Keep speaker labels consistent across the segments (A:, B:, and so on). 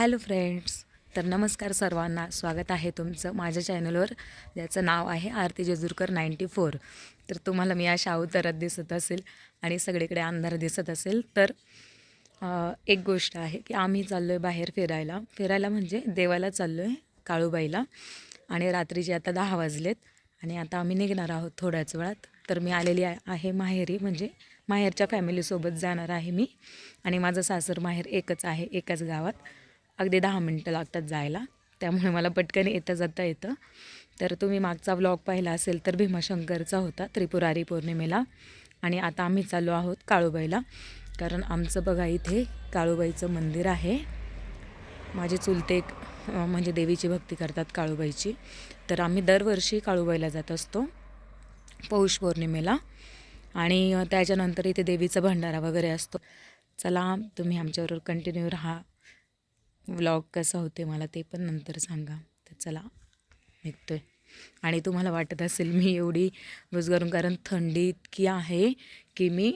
A: Hello friends तर नमस्कार सर्वांना. स्वागत आहे तुमचं माझ्या चॅनलवर ज्याचं नाव आहे आरती जेजूरकर नाईंटी फोर. तर तुम्हाला मी अशा अवतारात दिसत असेल आणि सगळीकडे अंधार दिसत असेल तर एक गोष्ट आहे की आम्ही चाललो आहे बाहेर फिरायला. फिरायला म्हणजे देवाला चाललो आहे काळूबाईला. आणि रात्रीचे आता दहा वाजलेत आणि आता आम्ही निघणार आहोत थोड्याच वेळात. तर मी आलेली आहे आहे माहेरी म्हणजे माहेरच्या फॅमिलीसोबत जाणार आहे मी. आणि माझं सासर माहेर एकच आहे एकाच गावात. अगदी दहा मिनटं लागतात जायला. त्यामुळे मला पटकन येता जाता येतं. तर तुम्ही मागचा व्लॉग पाहिला असेल तर भीमाशंकरचा होता त्रिपुरारी पौर्णिमेला. आणि आता आम्ही चाललो आहोत काळूबाईला. कारण आमचं बघा इथे काळूबाईचं मंदिर आहे. माझे चुलते एक, म्हणजे देवीची भक्ती करतात काळूबाईची. तर आम्ही दरवर्षी काळूबाईला जात असतो पौष पौर्णिमेला. आणि त्याच्यानंतर इथे देवीचा भंडारा वगैरे असतो. चला तुम्ही आमच्याबरोबर कंटिन्यू राहा. व्लॉग कसा होते मला ते पण नंतर सांगा. तर चला निघतो आहे आणि तुम्हाला वाटत असेल मी एवढी रोजगारून कारण थंडी इतकी आहे की मी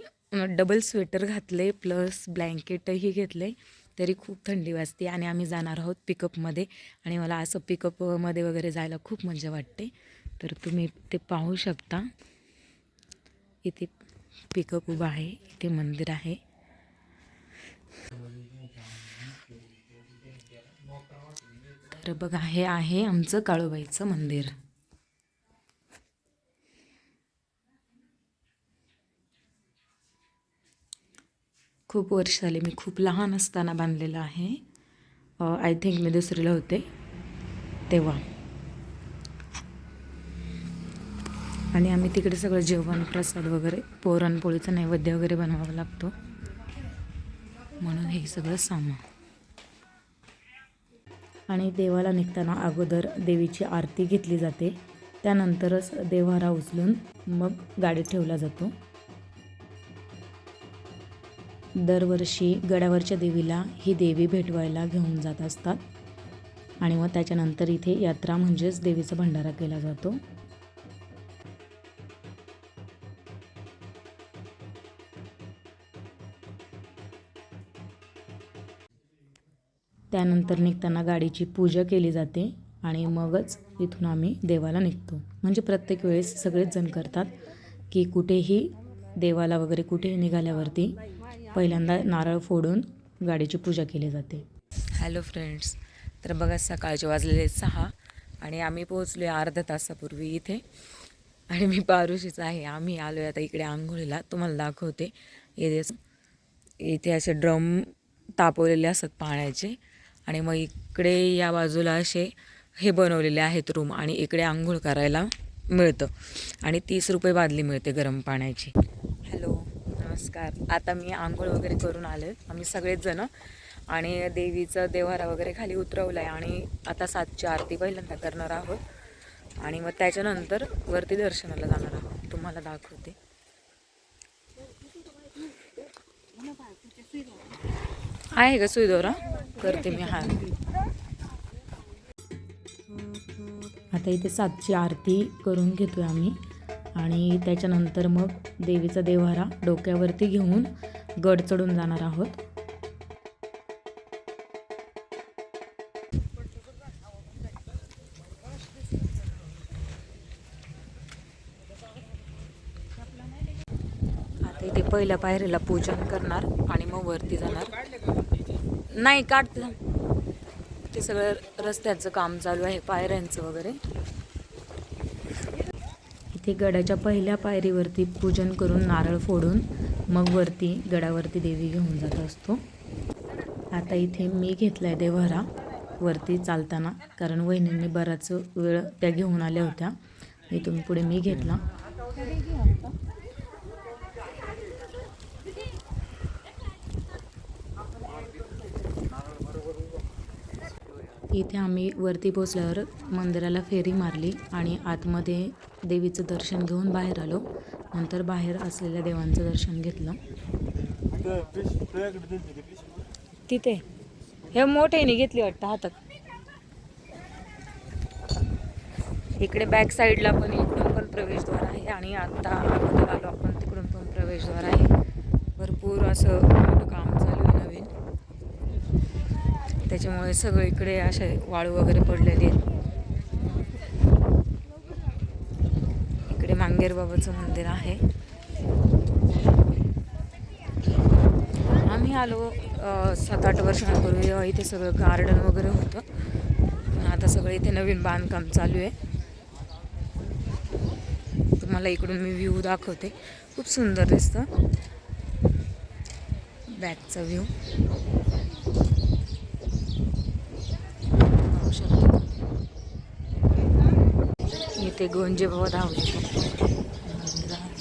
A: डबल स्वेटर घातले प्लस ब्लँकेटही घेतले तरी खूप थंडी वाजते आणि आम्ही जाणार आहोत पिकअपमध्ये. आणि मला असं पिकअपमध्ये वगैरे जायला खूप मजा वाटते. तर तुम्ही ते पाहू शकता. इथे पिकअप उभा आहे इथे मंदिर आहे. तर बघा हे आहे आमचं काळूबाईचं मंदिर. खूप वर्ष झाले मी खूप लहान असताना बांधलेलं आहे. आय थिंक मी दुसरीला होते तेव्हा. आणि आम्ही तिकडे सगळं जेवण प्रसाद वगैरे पुरणपोळीचा नैवेद्य वगैरे बनवावा लागतो. म्हणून हे सगळं सामान. आणि देवाला निघताना अगोदर देवीची आरती घेतली जाते. त्यानंतरच देवारा उचलून मग गाडीत ठेवला जातो. दरवर्षी गडावरच्या देवीला ही देवी भेटवायला घेऊन जात असतात. आणि मग त्याच्यानंतर इथे यात्रा म्हणजेच देवीचा भंडारा केला जातो. त्यानंतर निघताना गाडीची पूजा केली जाते आणि मगच इथून आम्ही देवाला निघतो. म्हणजे प्रत्येक वेळेस सगळेच जण करतात की कुठेही देवाला वगैरे कुठेही निघाल्यावरती पहिल्यांदा नारळ फोडून गाडीची पूजा केली जाते. हॅलो फ्रेंड्स तर बघा सकाळचे वाजलेले सहा आणि आम्ही पोहोचलो आहे अर्ध्या तासापूर्वी इथे. आणि मी पारुशीच आहे. आम्ही आलो आहे आता इकडे आंघोळीला. तुम्हाला दाखवते. इथे इथे असे ड्रम तापवलेले असतात पाण्याचे. आणि मग इकडे या बाजूला असे हे बनवलेले आहेत रूम आणि इकडे आंघोळ करायला मिळतं. आणि तीस रुपये बादली मिळते गरम पाण्याची. हॅलो नमस्कार. आता मी आंघोळ वगैरे करून आले. आम्ही सगळेच जण. आणि देवीचं देवारा वगैरे खाली उतरवलं आहे आणि आता सातची आरती पहिल्यांदा करणार आहोत. आणि मग त्याच्यानंतर वरती दर्शनाला जाणार आहोत. तुम्हाला दाखवते. आहे का सुईदोरा करते मी हार आता इथे सातची आरती करून घेतोय आम्ही. आणि त्याच्यानंतर मग देवीचा देव्हारा डोक्यावरती घेऊन गड चढून जाणार आहोत. आता इथे पहिल्या पायरीला पूजन करणार आणि मग वरती जाणार. नाही काढते. ते सगळं रस्त्याचं काम चालू आहे पायऱ्यांचं वगैरे. इथे गडाच्या पहिल्या पायरीवरती पूजन करून नारळ फोडून मग वरती गडावरती देवी घेऊन जात असतो. आता इथे मी घेतला आहे देवहरा. वरती चालताना कारण वहिनींनी बराच वेळ त्या घेऊन आल्या होत्या. इथून पुढे मी घेतला. इथे आम्ही वरती पोचल्यावर मंदिराला फेरी मारली आणि आतमध्ये देवीचं दर्शन घेऊन बाहेर आलो. नंतर बाहेर असलेल्या देवांचं दर्शन घेतलं. तिथे. हे मोठ्याने घेतली वाटतं हातात. इकडे बॅक साईडला पण इकडून पण प्रवेशद्वार आहे आणि आता अगोदर आलो आपण तिकडून पण प्रवेशद्वार आहे. भरपूर असं मोठं काम त्याच्यामुळे सगळीकडे असे वाळू वगैरे पडलेले आहेत. इकडे मांगेर बाबाचं मंदिर आहे. आम्ही आलो सात आठ वर्षांपूर्वी इथे सगळं गार्डन वगैरे होतं. पण आता सगळं इथे नवीन बांधकाम चालू आहे. तुम्हाला इकडून मी व्ह्यू दाखवते. खूप सुंदर दिसतं. बॅकचा व्ह्यू शकता इथे गोंजे बाबा धावले मंदिर आहे.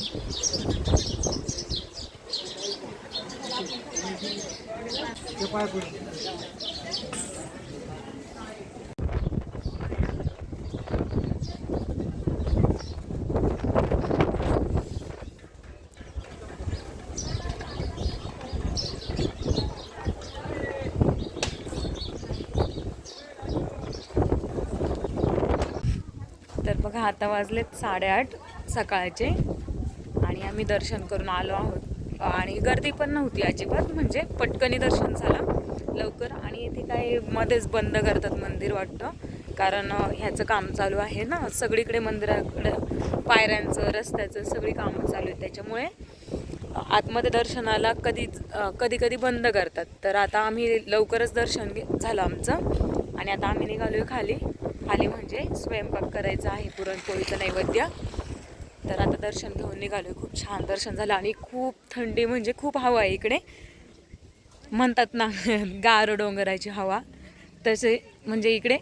A: तर बघा आता वाजलेत साडेआठ सकाळचे आणि आम्ही दर्शन करून आलो आहोत. आणि गर्दी पण नव्हती अजिबात म्हणजे पटकनी दर्शन झालं लवकर. आणि इथे काही मध्येच बंद करतात मंदिर वाटतं कारण ह्याचं काम चालू आहे ना सगळीकडे मंदिराकडे पायऱ्यांचं रस्त्याचं सगळी कामं चालू आहेत. त्याच्यामुळे आतमध्ये दर्शनाला कधी कधी कधी बंद करतात. तर आता आम्ही लवकरच दर्शन घे- झालं आमचं. आणि आता आम्ही निघालो आहे खाली. खाली म्हणजे स्वयंपाक करायचा आहे पुरणपोळीचं नैवेद्य. तर आता दर्शन घेऊन निघालोय. खूप छान दर्शन झालं आणि खूप थंडी म्हणजे खूप हवा आहे इकडे. म्हणतात ना गार डोंगराची हवा. तसे म्हणजे इकडे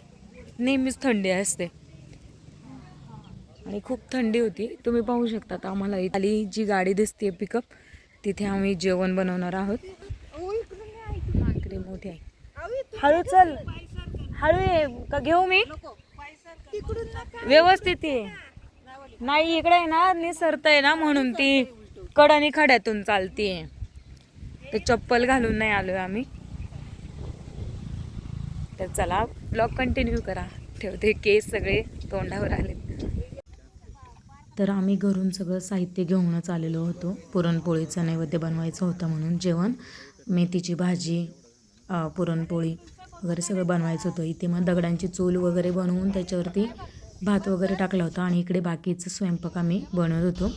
A: नेहमीच थंडी असते. आणि खूप थंडी होती. तुम्ही पाहू शकता आम्हाला खाली जी गाडी दिसते पिकअप तिथे आम्ही जेवण बनवणार आहोत. इकडे मोठी आहे. हळू चल. हळू ये का घेऊ मी? व्यवस्थित ये. नाही इकडे आहे ना निसरतय ना म्हणून ती कडानी खड्यातून चालतीये. ते चप्पल घालून नाही आलोय आम्ही. तर चला ब्लॉग कंटिन्यू करा. ठेवते केस सगळे तोंडावर आले तर आम्ही घरून सगळं साहित्य घेऊनच आलेलो होतो. पुरणपोळीचं नैवेद्य बनवायचं होतं म्हणून जेवण. मेथीची भाजी पुरणपोळी वगैरे सगळं बनवायचं होतं. इथे मग दगडांची चूल वगैरे बनवून त्याच्यावरती भात वगैरे टाकला होता आणि इकडे बाकीचं स्वयंपाक आम्ही बनवत होतो.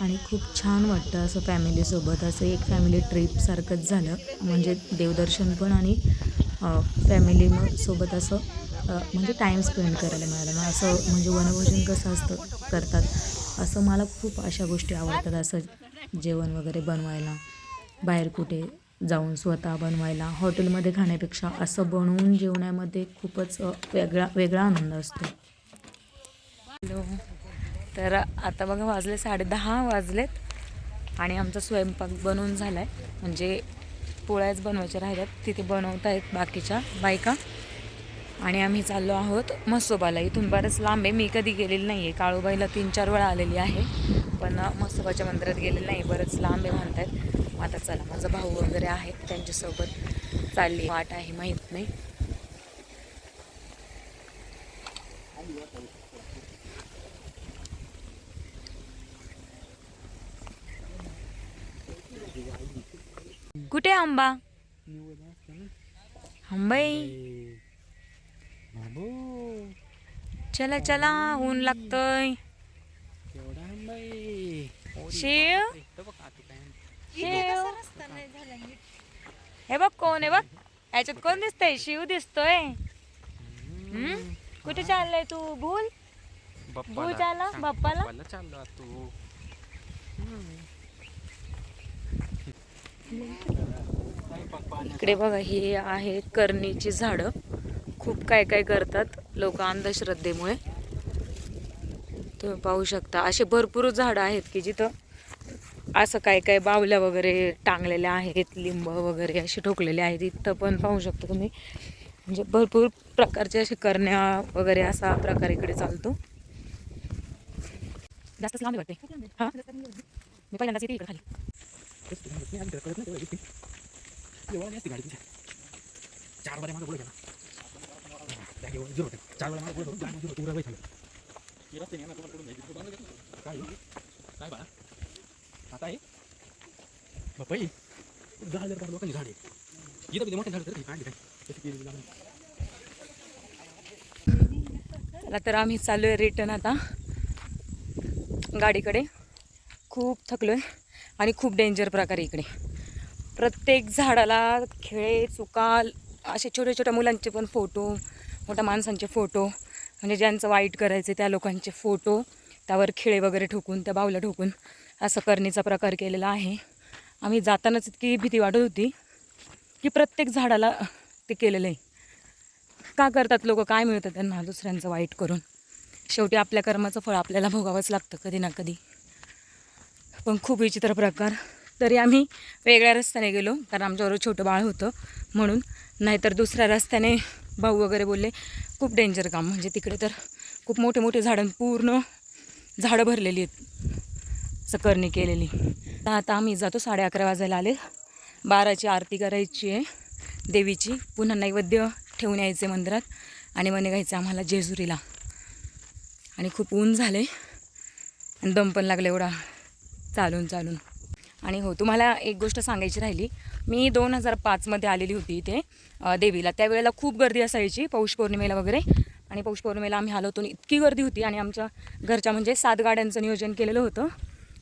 A: आणि खूप छान वाटतं असं फॅमिलीसोबत असं एक फॅमिली ट्रिपसारखंच झालं. म्हणजे देवदर्शन पण आणि फॅमिली सोबत असं म्हणजे टाईम स्पेंड करायला मिळाला. मग असं म्हणजे वनभोजन कसं असतं करतात. असं मला खूप अशा गोष्टी आवडतात. असं जेवण वगैरे बनवायला. बाहेर कुठे जाऊन स्वतः बनवायला हॉटेलमध्ये खाण्यापेक्षा असं बनवून जेवण्यामध्ये खूपच वेगळा वेगळा आनंद असतो. हॅलो. तर आता बघा वाजले साडेदहा वाजलेत आणि आमचा स्वयंपाक बनवून झाला आहे म्हणजे पोळ्याच बनवायच्या राहिल्यात. तिथे बनवत आहेत बाकीच्या बायका. आणि आम्ही चाललो आहोत मसोबाला. इथून बरंच लांब आहे. मी कधी गेलेली नाही आहे काळूबाईला तीन चार वेळा आलेली आहे. पण मसोबाच्या मंदिरात गेलेली नाही बरंच लांब आहे म्हणतात मग आता चला माझा भाऊ वगैरे आहे त्यांच्यासोबत चालली. वाट आहे माहीत नाही. कुठे आंबा आंबाई चला चला ऊन लागतंय. शिव? हे बघ कोण आहे बघ. याच्यात कोण दिसतंय? शिव दिसतोय. हम्म? कुठे चाललाय तू? भूल? भूल चालला? बाप्पाला?
B: बाप्पाला चाललो तू
A: इकडे बघा ही आहे करणीची झाडं. खूप काय काय करतात लोक अंधश्रद्धेमुळे. तुम्ही पाहू शकता. असे भरपूर झाडं आहेत की जिथं असं काय काय बावल्या वगैरे टांगलेल्या आहेत लिंब वगैरे असे ठोकलेले आहेत इथं पण पाहू शकता तुम्ही म्हणजे भरपूर प्रकारचे असे करण्या वगैरे असा प्रकार इकडे चालतो जास्तच लांब वाटते मी पहिल्यांदाच येते इकडे खाली
B: चार बारे चार बारे काय काय बा आता आहे बापाई दहा हजार लोकांची झाड. आहे इथं मोठे झाड तर काय?
A: चला तर आम्ही चाललो आहे रिटर्न आता. गाडीकडे. खूप थकलो आहे आणि खूप डेंजर प्रकारे इकडे. प्रत्येक झाडाला खेळे चुकाल असे छोट्या छोट्या मुलांचे पण फोटो मोठ्या माणसांचे फोटो म्हणजे ज्यांचं वाईट करायचे त्या लोकांचे फोटो त्यावर खिळे वगैरे ठोकून त्या बावल्या ठोकून असं करणीचा प्रकार केलेला आहे. आम्ही जातानाच इतकी भीती वाटत होती की प्रत्येक झाडाला ते केलेलं आहे. का करतात लोक? काय मिळतं त्यांना दुसऱ्यांचं वाईट करून? शेवटी आपल्या कर्माचं फळ आपल्याला भोगावंच लागतं कधी ना कधी. पण खूप विचित्र प्रकार. तरी आम्ही वेगळ्या रस्त्याने गेलो कारण आमच्याबरोबर छोटं बाळ होतं म्हणून. नाहीतर दुसऱ्या रस्त्याने भाऊ वगैरे बोलले खूप डेंजर काम. म्हणजे तिकडे तर खूप मोठे मोठे झाडं पूर्ण झाडं भरलेली आहेत. सकरणी केलेली. तर आता आम्ही जातो साडे अकरा वाजायला आले. बाराची आरती करायची आहे. देवीची. पुन्हा नैवेद्य ठेवून यायचे मंदिरात. आणि मग निघायचं आम्हाला जेजुरीला. आणि खूप ऊन झाले आणि दम पण लागले एवढा. चालून चालून. आणि हो तुम्हाला एक गोष्ट सांगायची राहिली. मी दोन हजार पाचमध्ये आलेली होती इथे देवीला. त्यावेळेला खूप गर्दी असायची. पौष पौर्णिमेला वगैरे. आणि पौष पौर्णिमेला आम्ही आलो होतो आणि इतकी गर्दी होती आणि आमच्या घरच्या म्हणजे सात गाड्यांचं नियोजन केलेलं होतं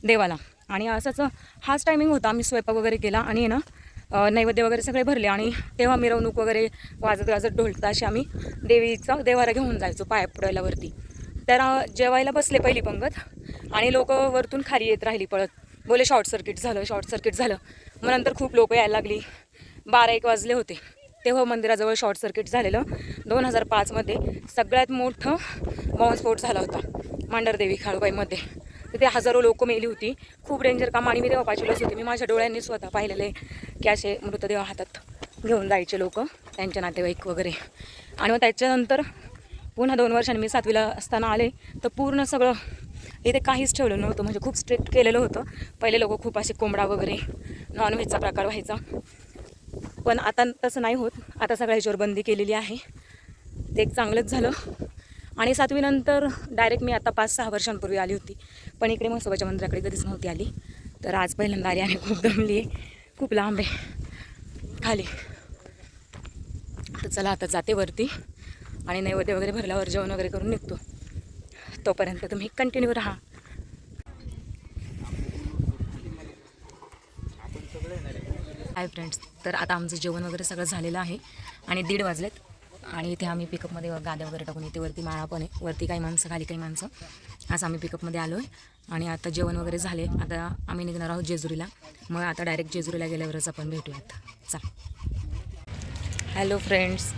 A: देवाला. आणि असंच हाच टायमिंग होता. आम्ही स्वयंपाक वगैरे केला आणि आहे ना नैवेद्य वगैरे सगळे भरले आणि तेव्हा मिरवणूक वगैरे वाजत गाजत ढोलता अशी आम्ही देवीचा देवारा घेऊन जायचो पाया पुढायलावरती तर जेवायला बसले पहिली पंगत आणि लोक वरतून खाली येत राहिली पळत. बोले शॉर्ट सर्किट झालं शॉर्ट सर्किट झालं. मग नंतर खूप लोक यायला लागली. बारा एक वाजले होते. तेव्हा मंदिराजवळ शॉर्ट सर्किट झालेलं. दोन हजार पाचमध्ये सगळ्यात मोठं बॉम्बस्फोट झाला होता मांडरदेवी खाळबाईमध्ये. तिथे हजारो लोक मेली होती. खूप डेंजर काम आणि मी तेव्हा पाचवीलाच होते. मी माझ्या डोळ्यांनी स्वतः पाहिलेलं आहे की असे मृतदेह हातात घेऊन जायचे लोक त्यांचे नातेवाईक वगैरे. आणि मग त्याच्यानंतर पुन्हा दोन वर्षांनी मी सातवीला असताना आले. तर पूर्ण सगळं इथे काहीच ठेवलं नव्हतं. म्हणजे खूप स्ट्रिक्ट केलेलं होतं. पहिले लोक खूप असे कोंबडा वगैरे नॉनव्हेजचा प्रकार व्हायचा. पण आता तसं नाही होत. आता सगळ्या ह्याच्यावर बंदी केलेली आहे. ते एक चांगलंच झालं. आणि सातवीनंतर डायरेक्ट मी आता पाच सहा वर्षांपूर्वी आली होती. पण इकडे म्हसोबाच्या मंदिराकडे कधीच नव्हती आली. तर आज पहिल्यांदा आली आणि खूप दमली आहे. खूप लांब आहे. खाली. तर चला आता जाते वरती. आणि नैवेद्य वगैरे भरल्यावर जेवण वगैरे करून निघतो. तोपर्यंत तुम्ही कंटिन्यू राहा. हाय फ्रेंड्स तर आता आमचं जेवण वगैरे सगळं झालेलं आहे आणि दीड वाजलेत. आणि इथे आम्ही पिकअपमध्ये गाद्या वगैरे टाकून इथे वरती माळा पण आहे. वरती काही माणसं खाली काही माणसं. असं आम्ही पिकअपमध्ये आलो आहे आणि आता जेवण वगैरे झाले. आता आम्ही निघणार आहोत जेजुरीला. मग आता डायरेक्ट जेजुरीला गेल्यावरच आपण भेटूयात. चला. हॅलो फ्रेंड्स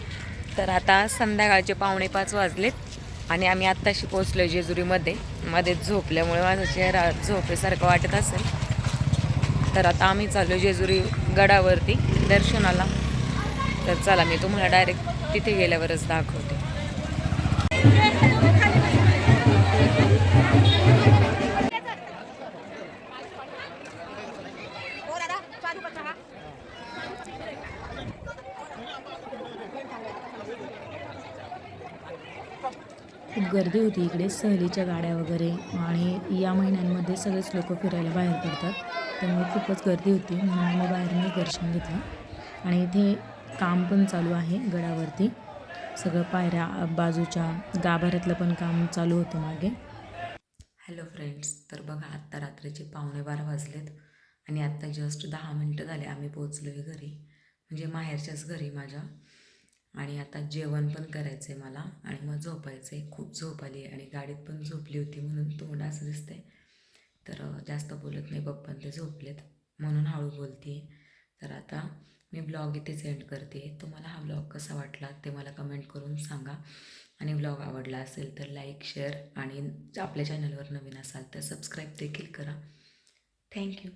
A: तर आता संध्याकाळचे पावणे पाच वाजलेत. आणि आम्ही आत्ताशी पोचलो जेजुरीमध्ये. मध्ये झोपल्यामुळे माझा चेहरा झोपेसारखं वाटत असेल. तर आता आम्ही चाललो जेजुरी गडावरती दर्शनाला. तर चला मी तुम्हाला डायरेक्ट तिथे गेल्यावरच दाखवते. खूप गर्दी होती इकडे सहलीच्या गाड्या वगैरे आणि या महिन्यांमध्ये सगळेच लोक फिरायला बाहेर पडतात. त्यामुळे खूपच गर्दी होती म्हणून आम्ही बाहेरूनच दर्शन घेतलं. आणि इथे काम पण चालू आहे गडावरती. सगळं पायऱ्या बाजूच्या गाभाऱ्यातलं पण काम चालू होतं मागे. हॅलो फ्रेंड्स तर बघा आत्ता रात्रीचे पावणे बारा वाजलेत आणि आत्ता जस्ट दहा मिनटं झाले आम्ही पोचलो आहे घरी. म्हणजे माहेरच्याच घरी माझ्या. आणि आता जेवण पण करायचं आहे मला आणि मग झोपायचं आहे खूप झोप आली आणि गाडीत पण झोपली होती म्हणून तोंड असं दिसतंय. तर जास्त बोलत नाही. पप्पा ते झोपलेत. म्हणून हळू बोलते. तर आता मी ब्लॉग इथेच सेंड करते. तुम्हाला हा ब्लॉग कसा वाटला ते मला कमेंट करून सांगा. आणि ब्लॉग आवडला असेल तर लाईक शेअर आणि आपल्या चॅनलवर नवीन असाल तर सबस्क्राईब देखील करा. थँक्यू